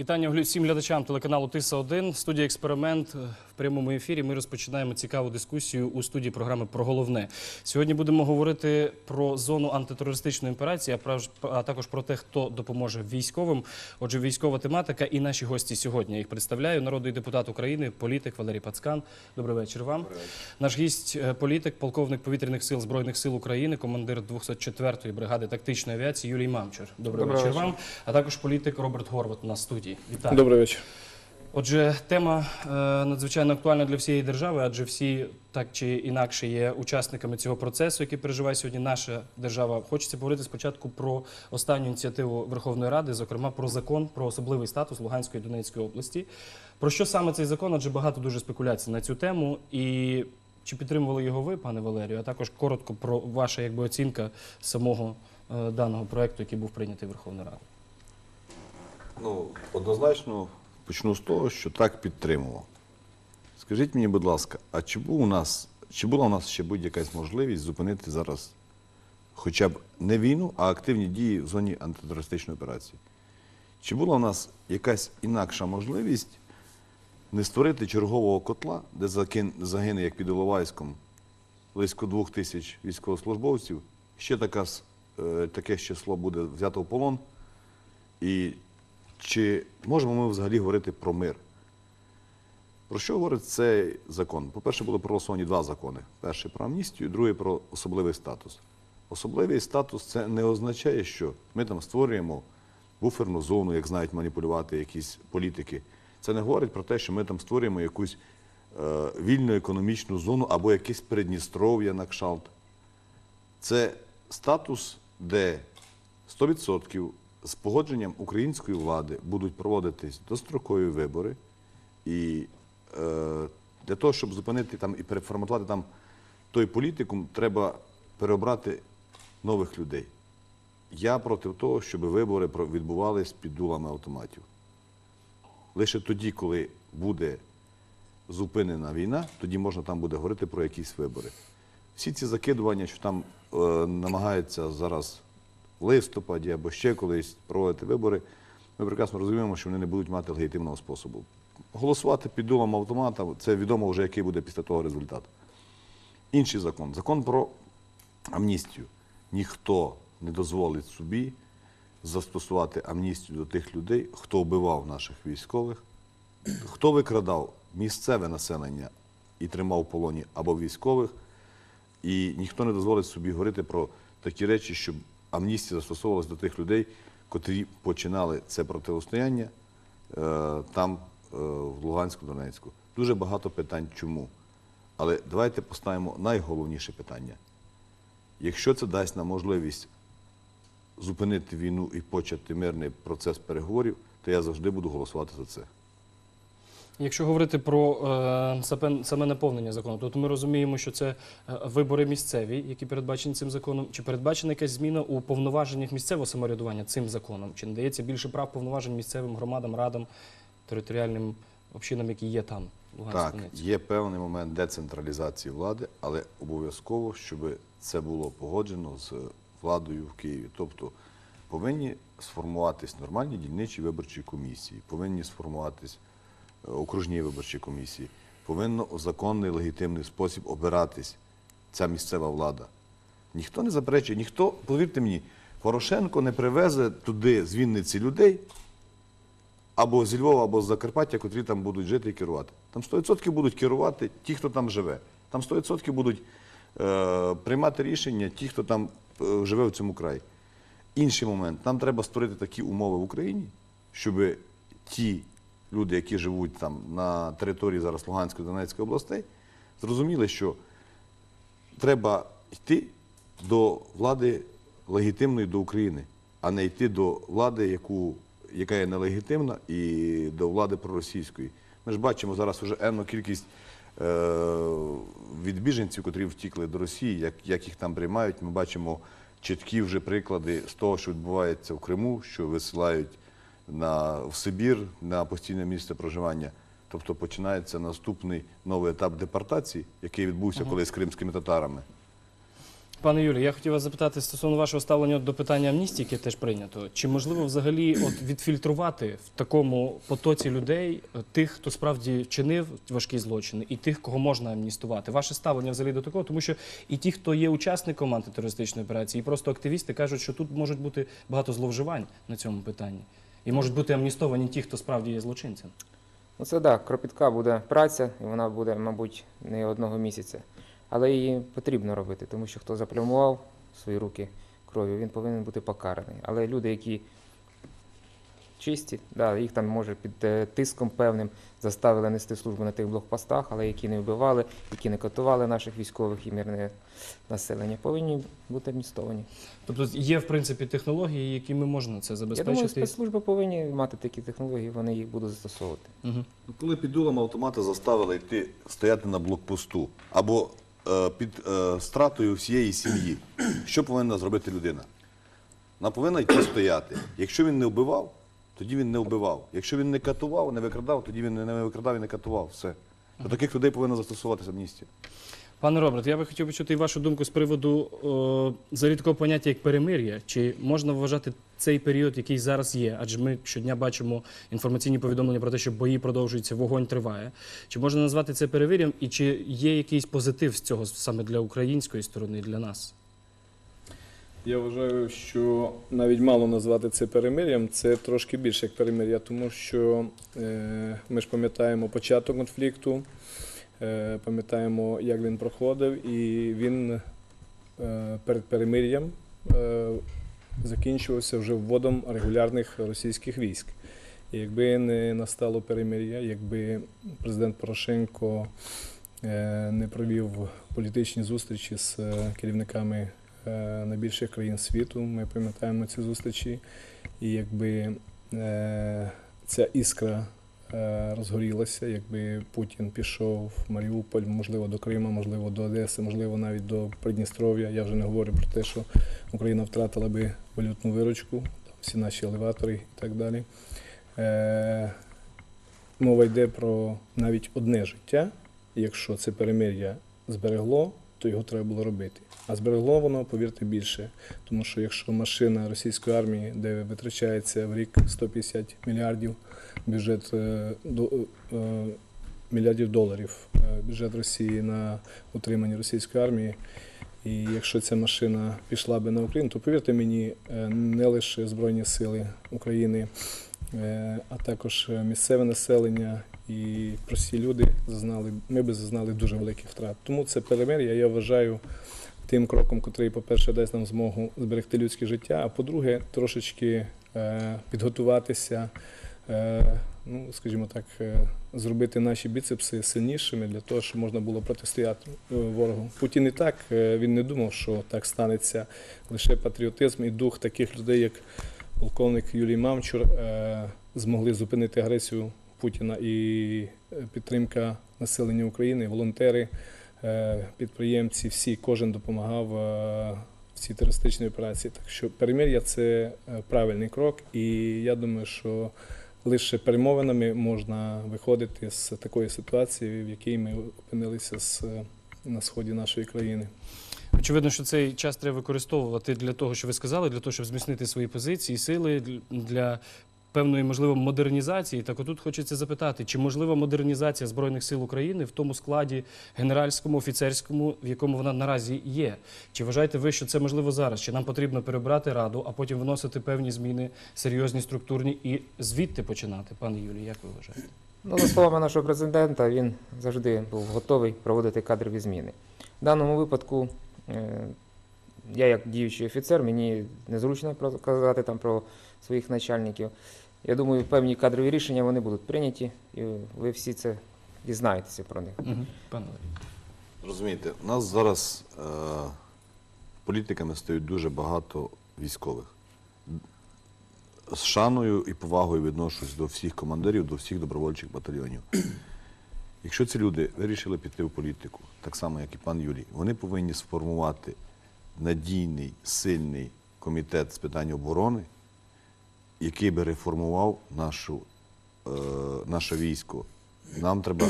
Вітання всім глядачам телеканалу Тиса 1 Студія Експеримент прямому ефірі. Ми розпочинаємо цікаву дискусію у студії програми про головне. Сьогодні будемо говорити про зону антитерористичної операції, а а також про те, хто допоможе військовим. Отже, військова тематика і наші гості сьогодні. Я їх представляю. Народний депутат України, політик Валерій Пацкан. Добрий вечір вам. Наш гість е, політик, полковник повітряних сил збройних сил України, командир 204-ї бригади тактичної авіації Юрій Мамчур. Добрий Доброго вечір вам. А також політик Роберт Горват на студії. Вітаю. Добрий вечір. Отже, тема е, надзвичайно актуальна для всієї держави, адже всі так чи інакше є учасниками цього процесу, який переживає сьогодні наша держава. Хочеться поговорити спочатку про останню ініціативу Верховної Ради, зокрема про закон про особливий статус Луганської і Донецької області. Про що саме цей закон? Адже багато дуже спекуляцій на цю тему. І чи підтримували його ви, пане Валерію? А також коротко про ваша якби оцінка самого е, даного проекту, який був прийнятий Верховною Радою. Ну, однозначно почну з того, що так підтримував. Скажіть мені, будь ласка, а чи, був у нас, чи була у нас ще будь-якась можливість зупинити зараз хоча б не війну, а активні дії в зоні антитерористичної операції? Чи була у нас якась інакша можливість не створити чергового котла, де загине, як під Іловайськом, близько двох тисяч військовослужбовців, ще така, е, таке число буде взято в полон, і чи можемо ми взагалі говорити про мир? Про що говорить цей закон? По-перше, були проголосовані два закони: перший про амністію, другий про особливий статус. Особливий статус це не означає, що ми там створюємо буферну зону, як знають маніпулювати якісь політики. Це не говорить про те, що ми там створюємо якусь е, вільну економічну зону або якесь Придністров'я на кшалт. Це статус, де 100% з погодженням української влади будуть проводитись дострокові вибори. І е, для того, щоб зупинити там і переформатувати там той політикум, треба переобрати нових людей. Я проти того, щоб вибори відбувались під дулами автоматів. Лише тоді, коли буде зупинена війна, тоді можна там буде говорити про якісь вибори. Всі ці закидування, що там е, намагаються зараз листопаді або ще колись проводити вибори, ми прекрасно розуміємо, що вони не будуть мати легітимного способу. Голосувати під дулом автомата це відомо вже, який буде після того результат. Інший закон закон про амністію. Ніхто не дозволить собі застосувати амністію до тих людей, хто вбивав наших військових, хто викрадав місцеве населення і тримав в полоні або військових, і ніхто не дозволить собі говорити про такі речі, щоб амністія застосовувалася до тих людей, котрі починали це протистояння е, там, е, в Луганську, Донецьку. Дуже багато питань чому. Але давайте поставимо найголовніше питання. Якщо це дасть нам можливість зупинити війну і почати мирний процес переговорів, то я завжди буду голосувати за це. Якщо говорити про е, саме наповнення закону, то ми розуміємо, що це е, вибори місцеві, які передбачені цим законом. Чи передбачена якась зміна у повноваженнях місцевого самоврядування цим законом? Чи надається більше прав повноважень місцевим громадам, радам, територіальним общинам, які є там? Так, є певний момент децентралізації влади, але обов'язково, щоб це було погоджено з владою в Києві. Тобто повинні сформуватись нормальні дільничі виборчі комісії, повинні сформуватись е, окружні виборчі комісії, повинно у законний легітимний спосіб обиратись ця місцева влада. Ніхто не заперечує, ніхто, повірте мені, Порошенко не привезе туди з Вінниці людей, або зі Львова, або з Закарпаття, котрі там будуть жити і керувати. Там 100% будуть керувати ті, хто там живе. Там 100% будуть е, приймати рішення ті, хто там е, живе в цьому краї. Інший момент, нам треба створити такі умови в Україні, щоб ті люди, які живуть там на території зараз Луганської Донецької областей, зрозуміли, що треба йти до влади легітимної до України, а не йти до влади, яку, яка є нелегітимна, і до влади проросійської. Ми ж бачимо зараз вже енну кількість е, від котрі втікли до Росії, як, як їх там приймають. Ми бачимо чіткі вже приклади з того, що відбувається в Криму, що висилають на, в Сибір на постійне місце проживання. Тобто починається наступний новий етап депортації, який відбувся колись з кримськими татарами. Пане Юрію, я хотів вас запитати стосовно вашого ставлення до питання амністії, яке теж прийнято. Чи можливо взагалі от відфільтрувати в такому потоці людей е, тих, хто справді вчинив важкі злочини, і тих, кого можна амністувати? Ваше ставлення взагалі до такого, тому що і ті, хто є учасником антитерористичної операції, і просто активісти кажуть, що тут можуть бути багато зловживань на цьому питанні, і можуть бути амністовані ті, хто справді є злочинцем. Ну це так, кропітка буде праця, і вона буде, мабуть, не одного місяця. Але її потрібно робити, тому що хто заплямував свої руки кров'ю, він повинен бути покараний. Але люди, які чисті, да, їх там може під е, тиском певним заставили нести службу на тих блокпостах, але які не вбивали, які не катували наших військових і мирне населення, повинні бути амністовані. Тобто є в принципі технології, якими можна це Я думаю, забезпечити. спецслужби повинні мати такі технології, вони їх будуть застосовувати. Ну, Коли під дулом автомата заставили йти стояти на блокпосту або е, під е, стратою всієї сім'ї, що повинна зробити людина? Вона повинна йти стояти. Якщо він не вбивав, тоді він не вбивав. Якщо він не катував, не викрадав, тоді він не викрадав і не катував. Все. До таких людей повинна застосуватися амністія. Пане Роберт, я би хотів почути вашу думку з приводу о, взагалі такого поняття як перемир'я. Чи можна вважати цей період, який зараз є? Адже ми щодня бачимо інформаційні повідомлення про те, що бої продовжуються, вогонь триває. Чи можна назвати це перемир'ям, і чи є якийсь позитив з цього саме для української сторони, і для нас? Я вважаю, що навіть мало назвати це перемир'ям, це трошки більше як перемир'я, тому що е, ми ж пам'ятаємо початок конфлікту, е, пам'ятаємо, як він проходив, і він е, перед перемир'ям е, закінчувався вже вводом регулярних російських військ. І якби не настало перемир'я, якби президент Порошенко е, не провів політичні зустрічі з е, керівниками е, найбільших країн світу. Ми пам'ятаємо ці зустрічі. І якби е, ця іскра е, розгорілася, якби Путін пішов в Маріуполь, можливо, до Криму, можливо, до Одеси, можливо, навіть до Придністров'я. Я вже не говорю про те, що Україна втратила би валютну виручку, всі наші елеватори і так далі. Е, мова йде про навіть одне життя. Якщо це перемир'я зберегло, то його треба було робити. А зберегло воно, повірте, більше. Тому що якщо машина російської армії, де витрачається в рік 150 мільярдів бюджет е, до, е, мільярдів доларів, е, бюджет Росії на утримання російської армії. І якщо ця машина пішла би на Україну, то повірте мені, не лише Збройні сили України, а також місцеве населення і прості люди зазнали, ми би зазнали дуже великих втрат. Тому це перемир'я, я вважаю тим кроком, який, по-перше, дасть нам змогу зберегти людське життя, а по-друге, трошечки підготуватися, ну, скажімо так, е, зробити наші біцепси сильнішими для того, щоб можна було протистояти е, ворогу. Путін і так е, він не думав, що так станеться. Лише патріотизм і дух таких людей, як полковник Юлій Мамчур, е, змогли зупинити агресію Путіна і е, підтримка населення України, волонтери, е, підприємці, всі, кожен допомагав е, в цій терористичній операції. Так що перемир'я це е, правильний крок, і я думаю, що лише перемовинами можна виходити з такої ситуації, в якій ми опинилися з, на сході нашої країни. Очевидно, що цей час треба використовувати для того, що ви сказали, для того, щоб зміцнити свої позиції, сили для певної, можливо, модернізації. Так отут хочеться запитати, чи можлива модернізація Збройних сил України в тому складі генеральському, офіцерському, в якому вона наразі є? Чи вважаєте ви, що це можливо зараз? Чи нам потрібно перебрати раду, а потім вносити певні зміни, серйозні, структурні і звідти починати? Пане Юлій, як ви вважаєте? Ну, за словами нашого президента, він завжди був готовий проводити кадрові зміни. В даному випадку, е, я як діючий офіцер, мені незручно казати там про своїх начальників. Я думаю, певні кадрові рішення вони будуть прийняті, і ви всі це дізнаєтеся про них. Угу. Пане Розумієте, у нас зараз е, політиками стають дуже багато військових. З шаною і повагою відношусь до всіх командирів, до всіх добровольчих батальйонів. Якщо ці люди вирішили піти в політику, так само, як і пан Юрій, вони повинні сформувати надійний, сильний комітет з питань оборони, який би реформував нашу, е, наше військо. Нам треба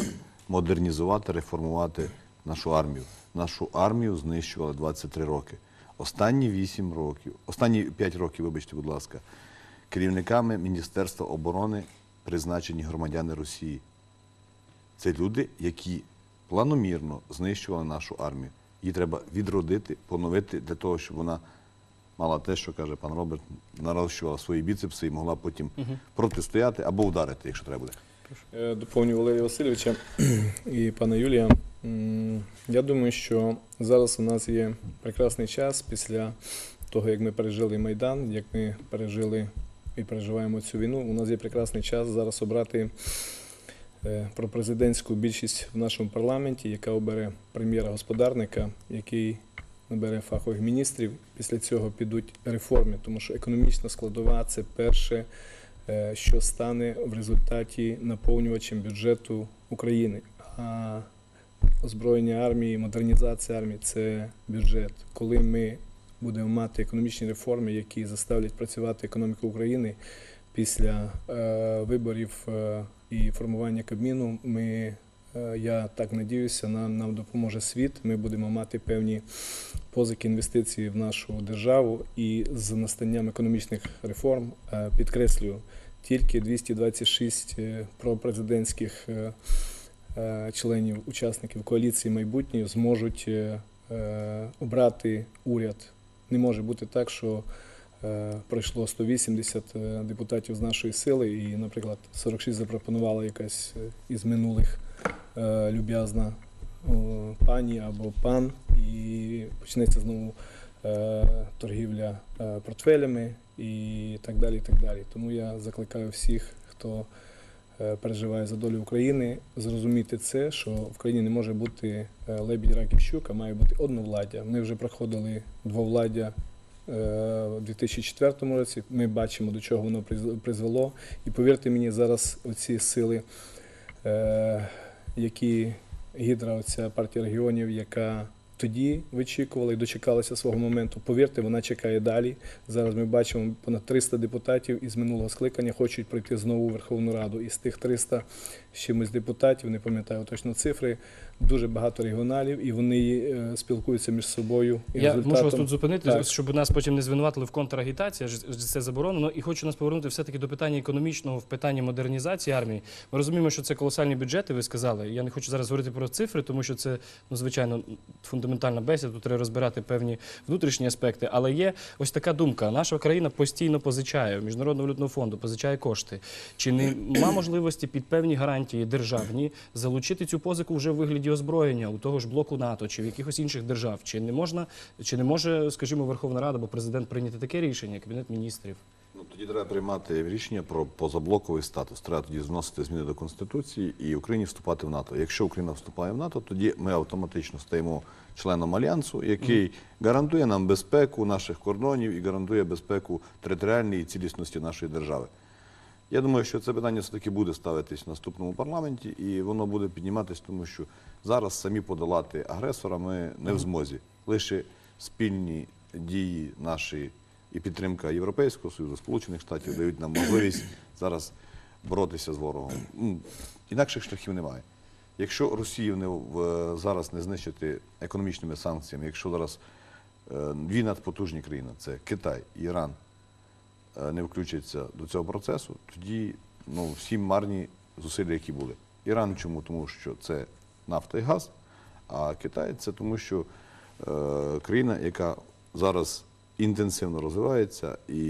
модернізувати, реформувати нашу армію. Нашу армію знищували 23 роки. Останні 8 років, останні 5 років, вибачте, будь ласка, керівниками Міністерства оборони призначені громадяни Росії. Це люди, які планомірно знищували нашу армію. Її треба відродити, поновити для того, щоб вона мала те, що каже пан Роберт, нарощувала свої біцепси і могла потім протистояти або вдарити, якщо треба буде. Е, Доповню Валерія Васильовича і пана Юлія. Я думаю, що зараз у нас є прекрасний час після того, як ми пережили Майдан, як ми пережили і переживаємо цю війну. У нас є прекрасний час зараз обрати е, пропрезидентську більшість в нашому парламенті, яка обере прем'єра-господарника, який набере фахових міністрів. Після цього підуть реформи, тому що економічна складова це перше е, що стане в результаті наповнювачем бюджету України. А озброєння армії, модернізація армії це бюджет. Коли ми будемо мати економічні реформи, які заставлять працювати економіку України після е, виборів е, і формування Кабміну, ми, я так надіюся, нам, нам допоможе світ. Ми будемо мати певні позики інвестиції в нашу державу і з настанням економічних реформ е, підкреслюю, тільки 226 е, пропрезидентських е, е, членів учасників коаліції майбутньої зможуть е, е, обрати уряд. Не може бути так, що е, пройшло 180 е, депутатів з нашої сили, і, наприклад, 46 запропонувала якась е, із минулих е, люб'язна пані або пан, і почнеться знову е, торгівля е, портфелями і так далі. і так далі. Тому я закликаю всіх, хто е, переживає за долю України, зрозуміти це, що в країні не може бути е, лебідь, рак і щука, має бути одновладдя. Ми вже проходили двовладдя. е, У 2004 році ми бачимо, до чого воно призвело. І повірте мені, зараз оці сили, е, які гідра, оця партія регіонів, яка тоді вичікувала і дочекалася свого моменту. Повірте, вона чекає далі. Зараз ми бачимо понад 300 депутатів із минулого скликання хочуть пройти знову у Верховну Раду. Із тих 300 з чимось депутатів, не пам'ятаю точно цифри, дуже багато регіоналів, і вони е, спілкуються між собою. І Я можу вас тут зупинити, Так. щоб нас потім не звинуватили в контрагітації, це заборонено. І хочу нас повернути все-таки до питання економічного в питанні модернізації армії. Ми розуміємо, що це колосальні бюджети, ви сказали. Я не хочу зараз говорити про цифри, тому що це, ну, звичайно, фундаментальна бесіда, тут треба розбирати певні внутрішні аспекти. Але є ось така думка: наша країна постійно позичає Міжнародного валютного фонду, позичає кошти. Чи нема можливості під певні гарантії державні залучити цю позику вже в вигляді озброєння у того ж блоку НАТО чи в якихось інших держав? Чи не можна, чи не може, скажімо, Верховна Рада або президент прийняти таке рішення, кабінет міністрів? Ну, тоді треба приймати рішення про позаблоковий статус. Треба тоді вносити зміни до Конституції і Україні вступати в НАТО. Якщо Україна вступає в НАТО, тоді ми автоматично стаємо членом альянсу, який гарантує нам безпеку наших кордонів і гарантує безпеку територіальної цілісності нашої держави. Я думаю, що це питання все-таки буде ставитись в наступному парламенті, і воно буде підніматись, тому що зараз самі подолати агресора ми не в змозі. Лише спільні дії наші і підтримка Європейського Союзу, Сполучених Штатів дають нам можливість зараз боротися з ворогом. Ну, Інакших шляхів немає. Якщо Росію не в- зараз не знищити економічними санкціями, якщо зараз е, дві надпотужні країни це Китай, Іран, не включаться до цього процесу, тоді ну, всі марні зусилля, які були. Іран чому? Тому що це нафта і газ, а Китай це тому, що е, країна, яка зараз інтенсивно розвивається і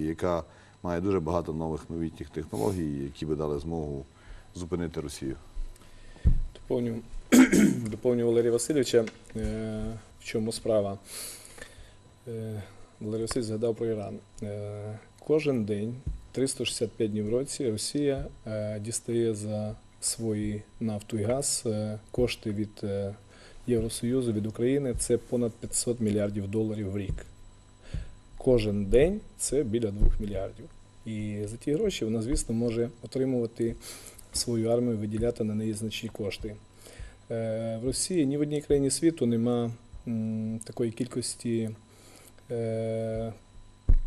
яка має дуже багато нових новітніх технологій, які би дали змогу зупинити Росію. Доповню, доповню Валерія Васильовича, е, в чому справа. Васильович згадав про Іран. Е, Кожен день, 365 днів в році, Росія е, дістає за свої нафту і газ е, кошти від Євросоюзу, від України. Це понад 500 мільярдів доларів в рік. Кожен день це біля 2 мільярдів. І за ті гроші вона, звісно, може отримувати свою армію, виділяти на неї значні кошти. В Росії ні в одній країні світу нема такої кількості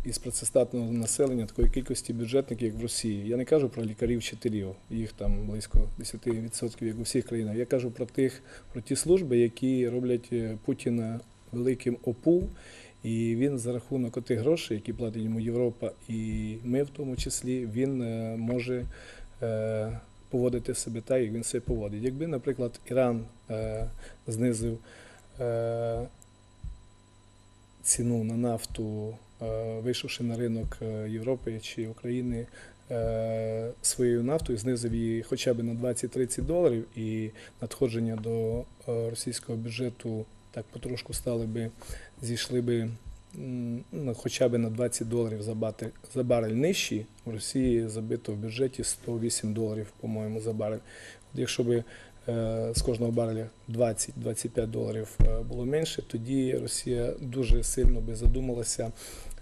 із працездатного населення такої кількості бюджетників, як в Росії. Я не кажу про лікарів, вчителів, їх там близько 10%, як у всіх країнах. Я кажу про тих, про ті служби, які роблять е, Путіна великим ОПУ. І він за рахунок тих грошей, які платить йому Європа, і ми в тому числі, він е, може е, поводити себе так, як він себе поводить. Якби, наприклад, Іран е, знизив е, ціну на нафту, е, вийшовши на ринок е, Європи чи України е, своєю нафтою, знизив її хоча б на 20-30 доларів, і надходження до російського бюджету так потрошку стали би, зійшли би ну, хоча б на 20 доларів за, барель нижчі, в Росії забито в бюджеті 108 доларів, по-моєму, за барель. От якщо би з кожного бареля 20-25 доларів е, було менше, тоді Росія дуже сильно би задумалася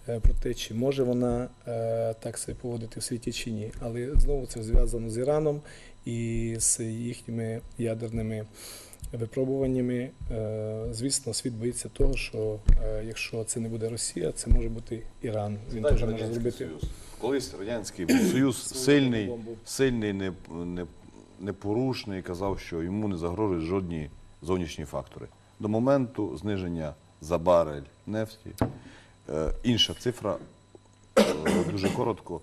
е, про те, чи може вона е, так себе поводити в світі чи ні. Але знову це зв'язано з Іраном і з їхніми ядерними випробуваннями. Е, Звісно, світ боїться того, що е, якщо це не буде Росія, це може бути Іран. Він теж може зробити Союз. Колись Радянський Союз сильний, сильний, не, не, непорушний, казав, що йому не загрожують жодні зовнішні фактори. До моменту зниження за барель нефті. Е, інша цифра, е, дуже коротко,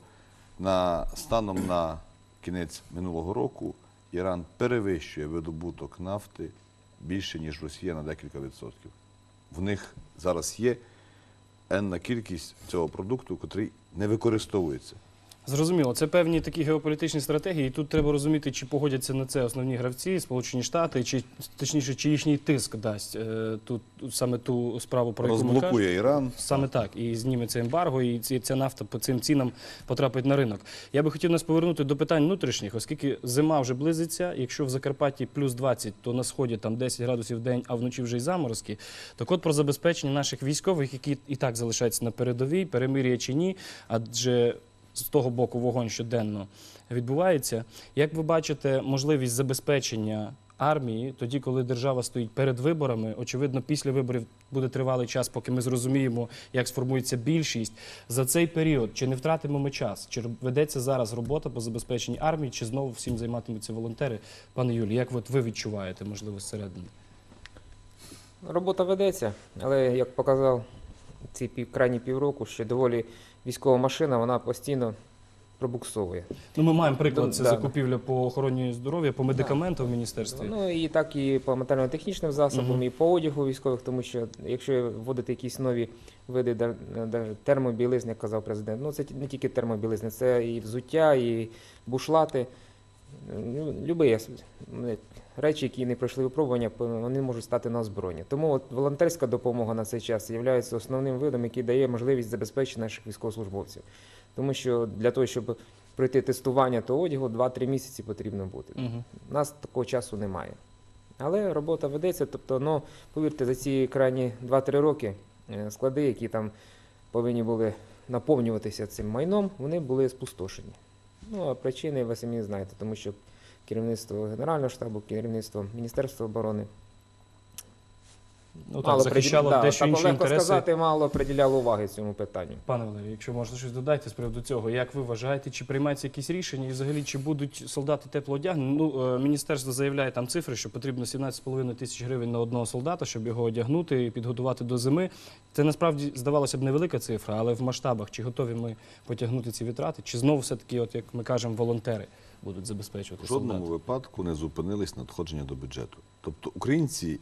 станом на кінець минулого року Іран перевищує видобуток нафти більше, ніж Росія на декілька відсотків. В них зараз є енна кількість цього продукту, котрий не використовується. Зрозуміло, це певні такі геополітичні стратегії. І тут треба розуміти, чи погодяться на це основні гравці, Сполучені Штати, чи точніше, чи їхній тиск дасть е, тут саме ту справу, про яку ми кажемо. Іран. Саме так, і зніметься ембарго, і ці- ця нафта по цим цінам потрапить на ринок. Я би хотів нас повернути до питань внутрішніх, оскільки зима вже близиться. Якщо в Закарпатті плюс 20, то на сході там 10 градусів в день, а вночі вже й заморозки. Так от про забезпечення наших військових, які і так залишаються на передовій, перемир'я чи ні, адже з того боку вогонь щоденно відбувається. Як ви бачите можливість забезпечення армії, тоді, коли держава стоїть перед виборами, очевидно, після виборів буде тривалий час, поки ми зрозуміємо, як сформується більшість. За цей період чи не втратимо ми час? Чи ведеться зараз робота по забезпеченні армії, чи знову всім займатимуться волонтери? Пане Юлі, як от ви відчуваєте, можливо, зсередини? Робота ведеться, але як показав ці пів, крайні півроку, що доволі військова машина, вона постійно пробуксовує. Ну, ми маємо приклад, це да. закупівля по охороні здоров'я, по медикаментам в міністерстві. Ну і так і по матеріально-технічним засобам, Мгм. і по одягу військових, тому що якщо вводити якісь нові види да- да- термобілизни, як казав президент, ну це ті- не тільки термобілизни, це і взуття, і бушлати. Ну, Любі речі, які не пройшли випробування, вони можуть стати на озброєння. Тому от волонтерська допомога на цей час є основним видом, який дає можливість забезпечити наших військовослужбовців. Тому що для того, щоб пройти тестування того одягу, 2-3 місяці потрібно бути. Угу. У нас такого часу немає. Але робота ведеться. Тобто, ну, повірте, за ці крайні 2-3 роки е, склади, які там повинні були наповнюватися цим майном, вони були спустошені. Ну, а причини ви самі знаєте, тому що керівництво Генерального штабу, керівництво Міністерства оборони Ну, так, захищало приділя- дещо так інші легко інтереси. сказати, мало приділяло уваги цьому питанню. Пане Валерію, якщо можна щось додайте з приводу цього, як ви вважаєте, чи приймаються якісь рішення, і взагалі чи будуть солдати тепло одягнені? Ну, е, міністерство заявляє там цифри, що потрібно 17,5 тисяч гривень на одного солдата, щоб його одягнути і підготувати до зими. Це насправді здавалося б невелика цифра, але в масштабах чи готові ми потягнути ці витрати, чи знову все таки, от як ми кажемо, волонтери будуть забезпечувати В жодному солдат? випадку не зупинились надходження до бюджету. Тобто українці,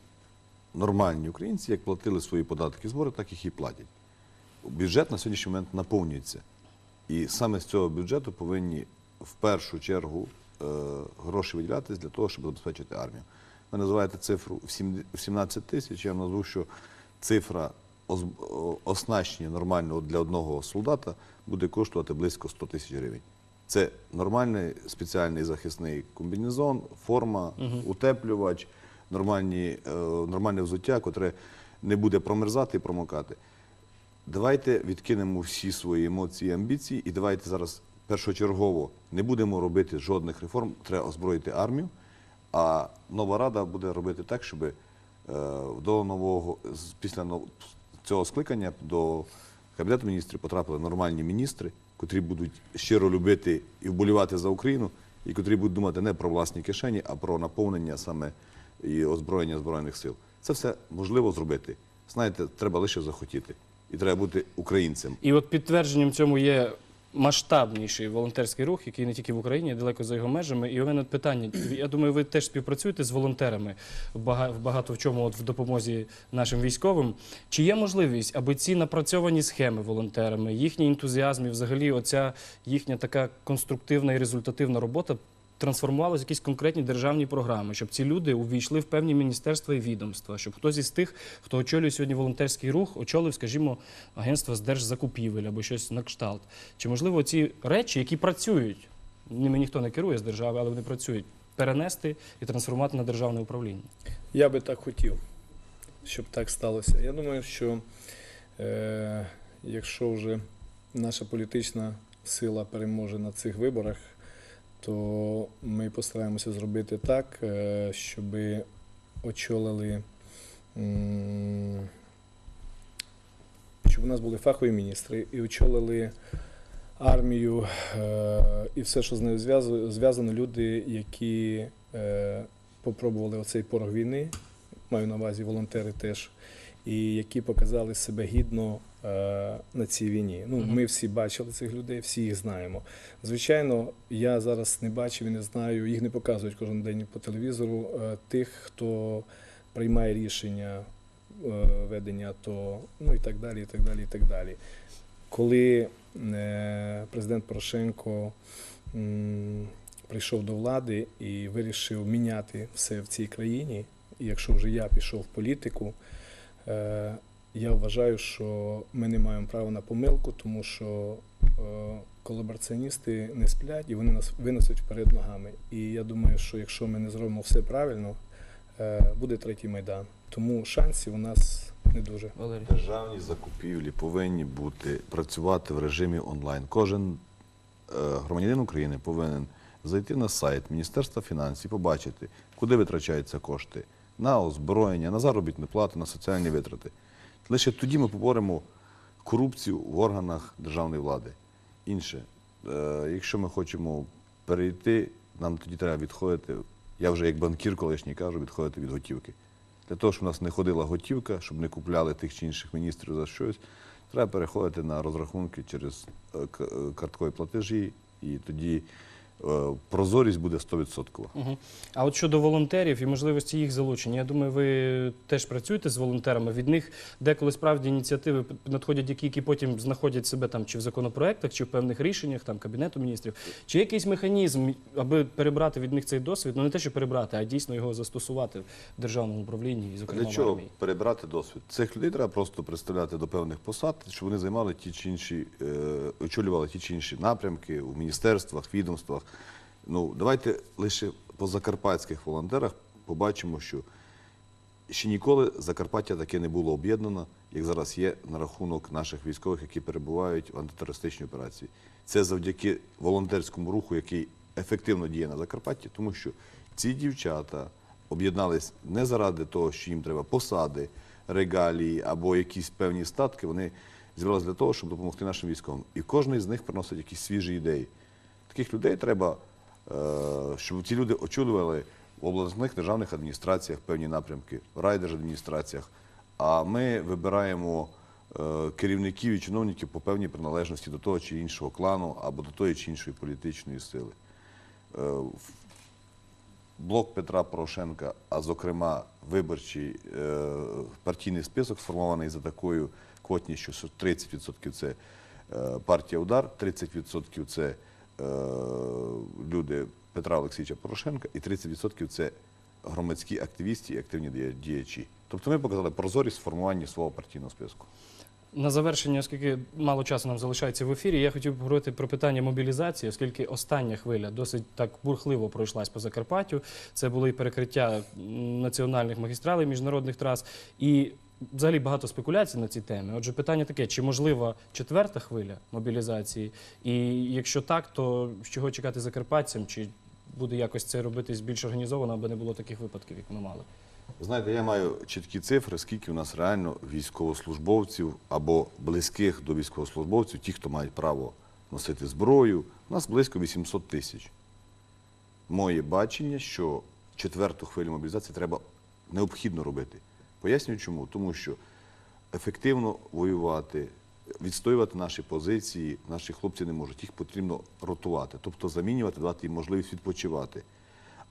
нормальні українці, як платили свої податки і збори, так їх і платять. Бюджет на сьогоднішній момент наповнюється. І саме з цього бюджету повинні в першу чергу е, гроші виділятися для того, щоб забезпечити армію. Ви називаєте цифру в 17 тисяч, я назву, що цифра оснащення нормального для одного солдата буде коштувати близько 100 тисяч гривень. Це нормальний спеціальний захисний комбінезон, форма, утеплювач, нормальні, е, нормальне взуття, котре не буде промерзати і промокати. Давайте відкинемо всі свої емоції і амбіції, і давайте зараз першочергово не будемо робити жодних реформ, треба озброїти армію. А нова рада буде робити так, щоб е, до нового після цього скликання до Кабінет міністрів потрапили нормальні міністри, котрі будуть щиро любити і вболівати за Україну, і котрі будуть думати не про власні кишені, а про наповнення саме і озброєння Збройних сил. Це все можливо зробити. Знаєте, треба лише захотіти. І треба бути українцем. І от підтвердженням цьому є масштабніший волонтерський рух, який не тільки в Україні, а далеко за його межами. І у мене питання. Я думаю, ви теж співпрацюєте з волонтерами в багато в чому от в допомозі нашим військовим. Чи є можливість, аби ці напрацьовані схеми волонтерами, їхній ентузіазм і взагалі оця їхня така конструктивна і результативна робота трансформувалася в якісь конкретні державні програми, щоб ці люди увійшли в певні міністерства і відомства, щоб хтось із тих, хто очолює сьогодні волонтерський рух, очолив, скажімо, агентство з держзакупівель або щось на кшталт. Чи можливо ці речі, які працюють, ними ніхто не керує з держави, але вони працюють, перенести і трансформувати на державне управління? Я би так хотів, щоб так сталося. Я думаю, що е, якщо вже наша політична сила переможе на цих виборах, то ми постараємося зробити так, е, щоб очолили, щоб у нас були фахові міністри і очолили армію е, і все, що з нею зв'язано, люди, які е, попробували оцей порог війни, маю на увазі волонтери теж, і які показали себе гідно на цій війні. Ну, Ми всі бачили цих людей, всі їх знаємо. Звичайно, я зараз не бачив і не знаю, їх не показують кожен день по телевізору, е, тих, хто приймає рішення е, ведення АТО, ну і так далі, і так далі, і так далі. Коли е, президент Порошенко прийшов до влади і вирішив міняти все в цій країні, і якщо вже я пішов в політику, е, я вважаю, що ми не маємо права на помилку, тому що е, колабораціоністи не сплять і вони нас винесуть вперед ногами. І я думаю, що якщо ми не зробимо все правильно, е, буде третій майдан. Тому шансів у нас не дуже. Валерій. Державні закупівлі повинні бути працювати в режимі онлайн. Кожен е, громадянин України повинен зайти на сайт Міністерства фінансів, побачити, куди витрачаються кошти на озброєння, на заробітну плату, на соціальні витрати. Лише тоді ми поборемо корупцію в органах державної влади. Інше, е, якщо ми хочемо перейти, нам тоді треба відходити. Я вже як банкір колишній кажу, відходити від готівки. Для того, щоб у нас не ходила готівка, щоб не купляли тих чи інших міністрів за щось, треба переходити на розрахунки через е, е, карткові платежі, і тоді прозорість буде 100%. Угу. А от щодо волонтерів і можливості їх залучення, я думаю, ви теж працюєте з волонтерами. Від них деколи справді ініціативи надходять, які, які потім знаходять себе там чи в законопроектах, чи в певних рішеннях там кабінету міністрів. Чи є якийсь механізм, аби перебрати від них цей досвід? Ну не те, що перебрати, а дійсно його застосувати в державному управлінні і зокрема Для в армії. перебрати досвід? Цих людей треба просто представляти до певних посад, щоб вони займали ті чи інші, е, очолювали ті чи інші напрямки у міністерствах, відомствах. Ну, давайте лише по закарпатських волонтерах побачимо, що ще ніколи Закарпаття таке не було об'єднано, як зараз є на рахунок наших військових, які перебувають в антитерористичній операції. Це завдяки волонтерському руху, який ефективно діє на Закарпатті, тому що ці дівчата об'єднались не заради того, що їм треба посади, регалії або якісь певні статки. Вони зібралися для того, щоб допомогти нашим військовим. І кожен з них приносить якісь свіжі ідеї. Таких людей треба, е, щоб ці люди очолювали в обласних державних адміністраціях певні напрямки, в райдержадміністраціях. А ми вибираємо е, керівників і чиновників по певній приналежності до того чи іншого клану або до тої чи іншої політичної сили. Е, Блок Петра Порошенка, а зокрема виборчий партійний список, сформований за такою квотністю, що 30% це партія Удар, 30% це люди Петра Олексійовича Порошенка і 30% це громадські активісти і активні діячі. Тобто ми показали прозорість в формуванні свого партійного списку. На завершення, оскільки мало часу нам залишається в ефірі, я хотів поговорити про питання мобілізації, оскільки остання хвиля досить так бурхливо пройшлась по Закарпаттю. Це були і перекриття національних магістралей, міжнародних трас і взагалі багато спекуляцій на ці теми. Отже, питання таке: чи можлива четверта хвиля мобілізації? І якщо так, то з чого чекати закарпатцям? Чи буде якось це робитись більш організовано, аби не було таких випадків, як ми мали. Знаєте, я маю чіткі цифри, скільки у нас реально військовослужбовців або близьких до військовослужбовців, ті, хто мають право носити зброю. У нас близько 800 тисяч. Моє бачення, що четверту хвилю мобілізації треба необхідно робити. Пояснюю чому. Тому що ефективно воювати, відстоювати наші позиції, наші хлопці не можуть. Їх потрібно ротувати, тобто замінювати, давати їм можливість відпочивати.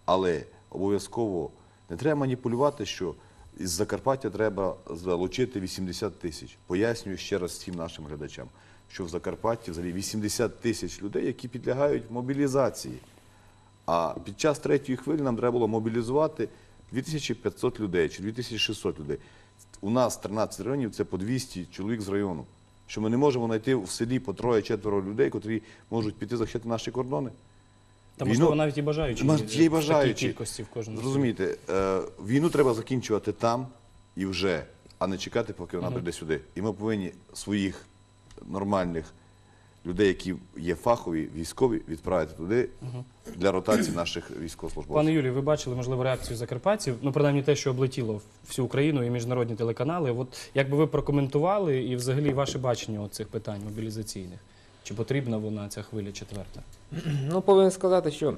Але обов'язково не треба маніпулювати, що із Закарпаття треба залучити 80 тисяч. Пояснюю ще раз всім нашим глядачам, що в Закарпатті взагалі 80 тисяч людей, які підлягають мобілізації. А під час третьої хвилі нам треба було мобілізувати 2500 людей чи 2600 людей. У нас 13 районів це по 200 чоловік з району. Що ми не можемо знайти в селі по троє-четверо людей, котрі можуть піти захищати наші кордони. Та Війну- можливо навіть і бажаючі Може, є в бажаючі. кількості в кожному. Зрозумійте, е, війну треба закінчувати там і вже, а не чекати, поки вона прийде сюди. І ми повинні своїх нормальних людей, які є фахові, військові, відправити туди для ротації наших військовослужбовців. Пане Юрію, ви бачили, можливо, реакцію закарпатців, ну, принаймні те, що облетіло всю Україну і міжнародні телеканали. От як би ви прокоментували і взагалі ваше бачення цих питань мобілізаційних? Чи потрібна вона ця хвиля четверта? Ну, повинен сказати, що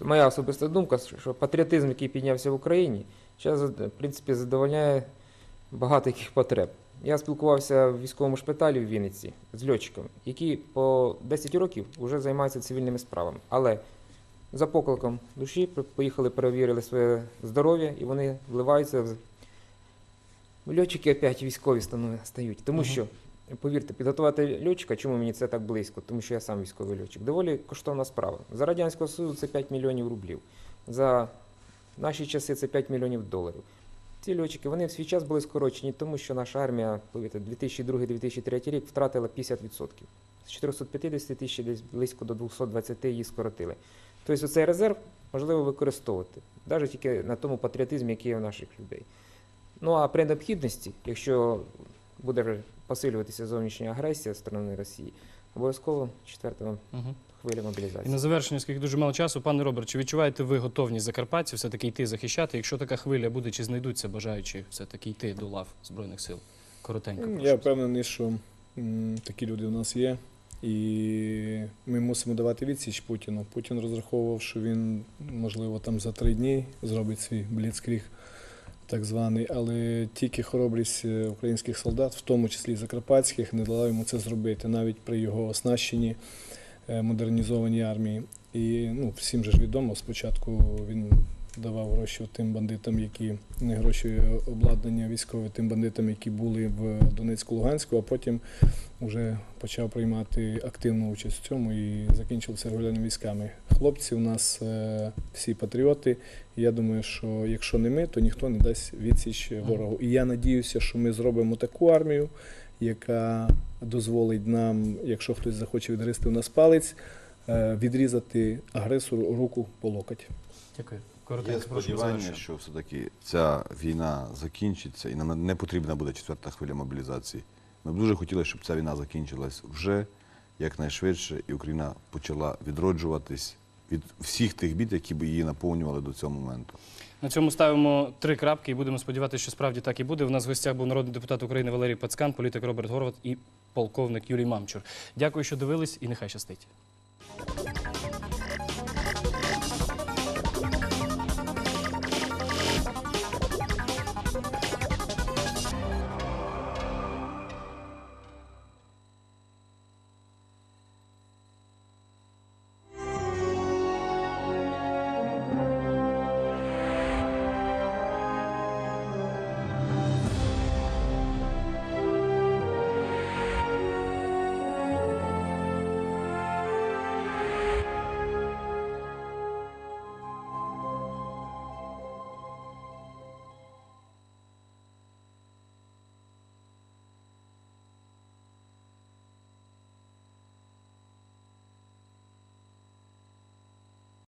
моя особиста думка, що патріотизм, який піднявся в Україні, зараз, в принципі, задовольняє багато яких потреб. Я спілкувався в військовому шпиталі в Вінниці з льотчиками, які по 10 років вже займаються цивільними справами. Але за покликом душі поїхали, перевірили своє здоров'я, і вони вливаються в льотчики опять військові стають. Тому що, повірте, підготувати льотчика, чому мені це так близько? Тому що я сам військовий льотчик. Доволі коштовна справа. За Радянського Союзу це 5 мільйонів рублів. За наші часи це 5 мільйонів доларів. Ці льотчики вони в свій час були скорочені, тому що наша армія, повірте, 2002-2003 рік втратила 50%. З 450 тисяч десь близько до 220 її скоротили. Тобто цей резерв можливо використовувати, навіть тільки на тому патріотизмі, який є у наших людей. Ну а при необхідності, якщо буде посилюватися зовнішня агресія з сторони Росії, обов'язково четверта Угу. Хвиля І на завершення, оскільки дуже мало часу, пане Роберт, чи відчуваєте ви готовність закарпатців все-таки йти захищати? Якщо така хвиля буде, чи знайдуться бажаючі все-таки йти до лав Збройних сил? Коротенько. Прошу. Я впевнений, що м, такі люди у нас є. І ми мусимо давати відсіч Путіну. Путін розраховував, що він, можливо, там за три дні зробить свій бліцкріг, так званий, але тільки хоробрість е, українських солдат, в тому числі закарпатських, не дала йому це зробити, навіть при його оснащенні модернізованій армії. І ну, всім же ж відомо, спочатку він давав гроші тим бандитам, які не гроші обладнання військове тим бандитам, які були в Донецьку-Луганську, а потім вже почав приймати активну участь в цьому і закінчилося регулярними військами. Хлопці у нас е, всі патріоти. Я думаю, що якщо не ми, то ніхто не дасть відсіч ворогу. І я надіюся, що ми зробимо таку армію, яка дозволить нам, якщо хтось захоче відгризти у нас палець, е, відрізати агресору руку по локоть. Дякую. Є Коротенько, прошу сподівання, що все-таки ця війна закінчиться і нам не потрібна буде четверта хвиля мобілізації. Ми б дуже хотіли, щоб ця війна закінчилась вже якнайшвидше, і Україна почала відроджуватись від всіх тих бід, які б її наповнювали до цього моменту. На цьому ставимо три крапки і будемо сподіватися, що справді так і буде. У нас в гостях був народний депутат України Валерій Пацкан, політик Роберт Горват і полковник Юрій Мамчур. Дякую, що дивились, і нехай щастить.